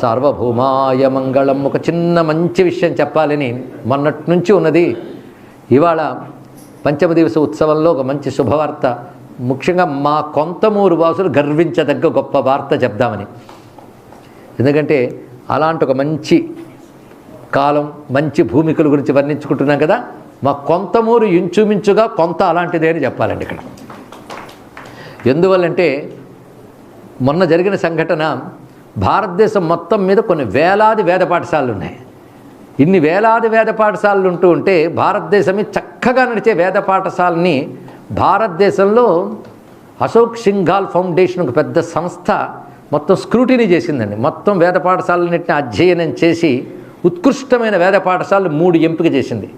సార్వభౌమాయ మంగళం. ఒక చిన్న మంచి విషయం చెప్పాలని మొన్నటి నుంచి ఉన్నది. ఇవాళ పంచమ దివస ఉత్సవంలో ఒక మంచి శుభవార్త. ముఖ్యంగా మా కొంతమూరు వాసులు గర్వించదగ్గ గొప్ప వార్త చెప్దామని. ఎందుకంటే అలాంటి ఒక మంచి కాలం మంచి భూమికల గురించి వర్ణించుకుంటున్నాం కదా. మా కొంతమూరు ఇంచుమించుగా కొంత అలాంటిదే అని చెప్పాలండి ఇక్కడ. ఎందువల్లంటే మొన్న జరిగిన సంఘటన భారతదేశం మొత్తం మీద కొన్ని వేలాది వేద పాఠశాలలు ఉన్నాయి. ఇన్ని వేలాది వేద పాఠశాలలు ఉంటూ ఉంటే భారతదేశమే చక్కగా నడిచే వేద పాఠశాలని భారతదేశంలో అశోక్ సింఘాల్ ఫౌండేషన్ ఒక పెద్ద సంస్థ మొత్తం స్క్రూటినీ చేసిందండి. మొత్తం వేద పాఠశాలన్నింటిని అధ్యయనం చేసి ఉత్కృష్టమైన వేద పాఠశాలలు మూడు ఎంపిక చేసింది.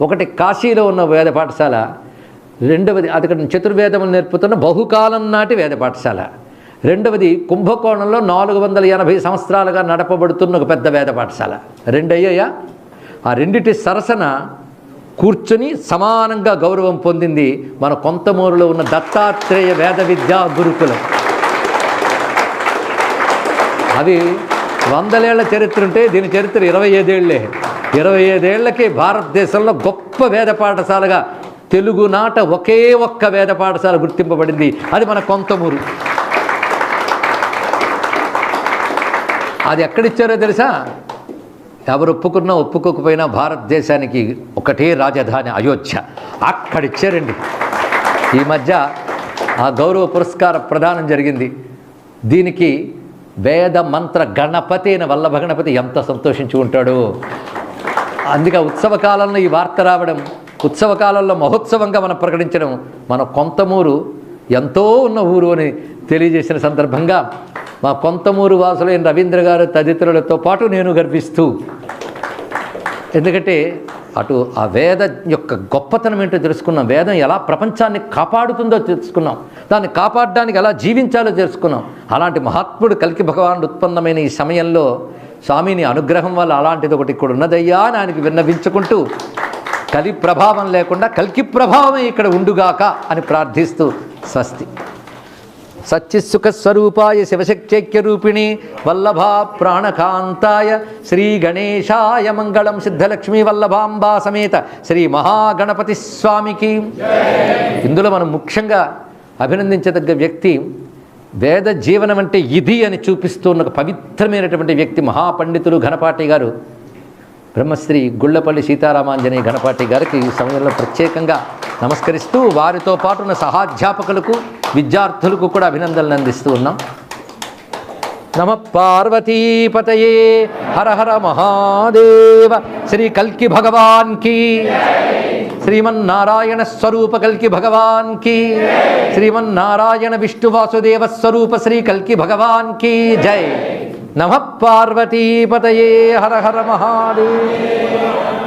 ఒకటి కాశీలో ఉన్న వేద పాఠశాల రెండవది అది చతుర్వేదములు నేర్పుతున్న బహుకాలం నాటి వేద పాఠశాల. రెండవది కుంభకోణంలో నాలుగు వందల ఎనభై సంవత్సరాలుగా నడపబడుతున్న ఒక పెద్ద వేద పాఠశాల. రెండు ఆ రెండిటి సరసన కూర్చుని సమానంగా గౌరవం పొందింది మన కొంతమూరులో ఉన్న దత్తాత్రేయ వేద విద్యా గురుకులం. అవి వందలేళ్ళ చరిత్ర ఉంటే దీని చరిత్ర ఇరవై ఐదేళ్ళే. ఇరవై ఐదేళ్ళకి భారతదేశంలో గొప్ప వేద పాఠశాలగా తెలుగు నాట ఒకే ఒక్క వేద పాఠశాల గుర్తింపబడింది. అది మన కొంతమూరు. అది ఎక్కడిచ్చారో తెలుసా? ఎవరు ఒప్పుకున్నా ఒప్పుకోకపోయినా భారతదేశానికి ఒకటే రాజధాని అయోధ్య. అక్కడిచ్చారండి. ఈ మధ్య ఆ గౌరవ పురస్కార ప్రదానం జరిగింది. దీనికి వేద మంత్ర గణపతి అయిన వల్లభ గణపతి ఎంత సంతోషించి ఉంటాడు. అందుకే ఉత్సవ కాలంలో ఈ వార్త రావడం ఉత్సవ కాలంలో మహోత్సవంగా మనం ప్రకటించడం మన కొంతమూరు ఎంతో ఉన్న ఊరు అని తెలియజేసిన సందర్భంగా మా కొంతమూరు వాసులైన రవీంద్ర గారు తదితరులతో పాటు నేను గర్విస్తూ ఎందుకంటే అటు ఆ వేద యొక్క గొప్పతనం ఏంటో తెలుసుకున్నాం. వేదం ఎలా ప్రపంచాన్ని కాపాడుతుందో తెలుసుకున్నాం. దాన్ని కాపాడడానికి ఎలా జీవించాలో తెలుసుకున్నాం. అలాంటి మహాత్ముడు కలికి భగవానుడు ఉత్పన్నమైన ఈ సమయంలో స్వామిని అనుగ్రహం వల్ల అలాంటిది ఒకటి ఇక్కడ ఉన్నదయ్యా అని ఆయనకి విన్నవించుకుంటూ కలి ప్రభావం లేకుండా కల్కి ప్రభావం ఇక్కడ ఉండుగాక అని ప్రార్థిస్తూ స్వస్తి. సచ్చిసుఖస్వరూపాయ శివశక్త్యైక్యరూపిణి వల్లభా ప్రాణకాంతాయ శ్రీ గణేశాయ మంగళం సిద్ధలక్ష్మీ వల్లభాంబా సమేత శ్రీ మహాగణపతి స్వామికి. ఇందులో మనం ముఖ్యంగా అభినందించదగ్గ వ్యక్తి వేద జీవనం అంటే ఇది అని చూపిస్తూ ఉన్న ఒక పవిత్రమైనటువంటి వ్యక్తి మహాపండితులు ఘనపాటి గారు. బ్రహ్మశ్రీ గుళ్ళపల్లి సీతారామాంజనేయ గణపాటి గారికి ఈ సమయంలో ప్రత్యేకంగా నమస్కరిస్తూ వారితో పాటు ఉన్న సహాధ్యాపకులకు విద్యార్థులకు కూడా అభినందనలు అందిస్తూ ఉన్నాం. నమ పార్వతీపతయే హర హర మహాదేవ శ్రీ కల్కి భగవాన్కి. శ్రీమన్నారాయణ స్వరూప కల్కి భగవాన్కి. శ్రీమన్నారాయణ విష్ణు వాసుదేవ స్వరూప శ్రీ కల్కి భగవాన్కి. జై. నమ పార్వతీపతయే హర హర మహాదేవ.